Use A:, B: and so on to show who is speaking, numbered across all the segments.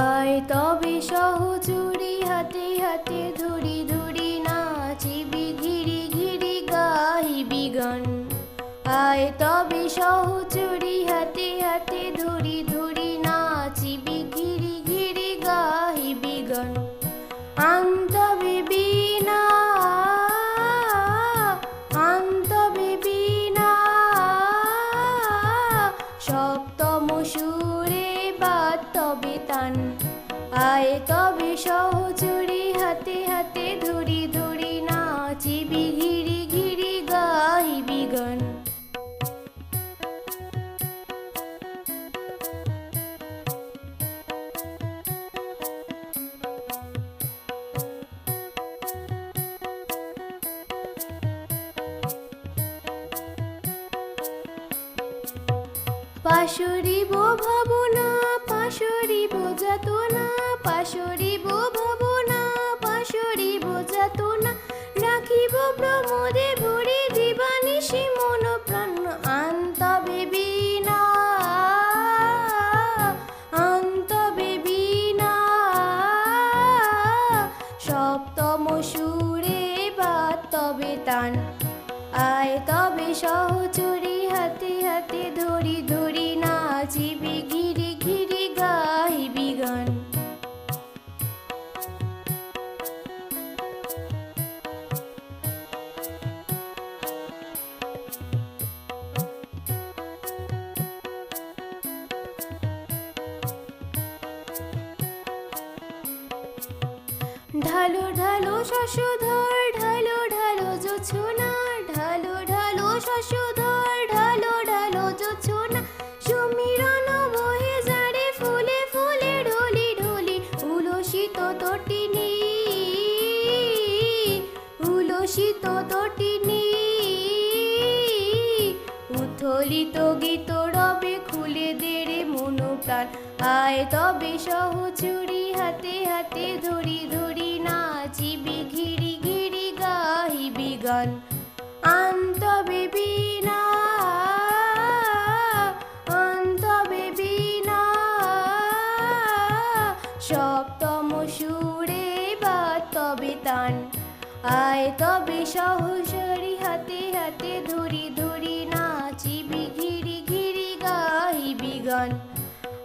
A: আয় তবে সহজুরি হাতে হাতে ধরি ধরি নাচিবি, ঘিরি ঘিরি গাহিবি গান। আয় তবে সহচুরি হাতে হাতে ধরি ধরি নাচিবি, ঘিরি ঘিরি গাহিবি গান। আন্ত তান আয় তবে সহচুরি, হাতে হাতে ধরি ধরি নাচিবি ঘিরি ঘিরি গাইবি গান। পাশরিব ভাবনা পাশরিব পাশরিব পাশরিব রাখিব প্রমোদে ভরে দিবানিশি মন প্রাণ আন্ত বেবিনা আন্ত বাদ তবে তান। আয় তবে সহচুরি হাতে হাতে ধরি ঢালো ঢালো শশধর, ঢালো ঢালো জোছনা, ঢালো ঢালো শশধর, ঢালো ঢালো জোছনা। সমীরণ বহে যারে ফুলে ফুলে ঢলি ঢলি, উলসিত তটিনী উলসিত তটিনী। উথলিত গীত রবে খুলে দেরে মনো প্রাণ আয় তবে সহচুরি। হাতে হাতে ধরি ধরি নাচিবি ঘিরি ঘিরি গাহিবি গান। আন্ত বিবিনা অন্ত বিবিনা সপ্তম সুরে বা তবে তান। আয় তবে সহসরি হাতে হাতে ধরি ধরি নাচিবি ঘিরি ঘিরি গাইবি গান।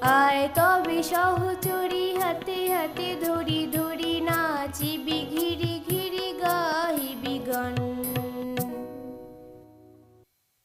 A: আয় তবে সহচরি হাতে হাতে ধরি ধরি নাচিবি ঘি